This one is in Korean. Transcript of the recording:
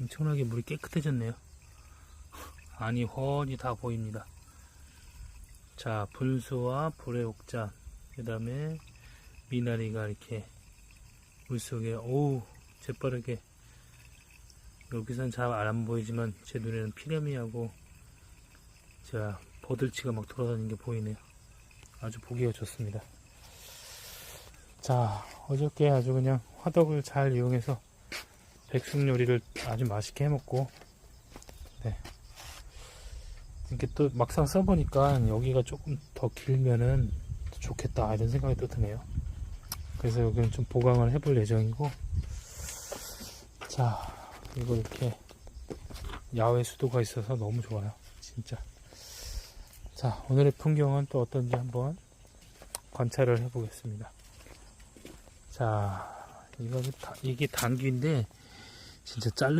엄청나게 물이 깨끗해졌네요. 아니 훤히 다 보입니다. 자 분수와 불의 옥자 그 다음에 미나리가 이렇게 물속에 오우 재빠르게 여기선 잘 안 보이지만 제 눈에는 피라미하고 자 버들치가 막 돌아다니는 게 보이네요. 아주 보기가 좋습니다. 자 어저께 아주 그냥 화덕을 잘 이용해서 백숙 요리를 아주 맛있게 해먹고 네. 이렇게 또 막상 써보니까 여기가 조금 더 길면은 좋겠다 이런 생각이 또 드네요. 그래서 여기는 좀 보강을 해볼 예정이고 자 그리고 이렇게 야외 수도가 있어서 너무 좋아요 진짜 자 오늘의 풍경은 또 어떤지 한번 관찰을 해보겠습니다 자 이거 이게 단귀인데 진짜 자르면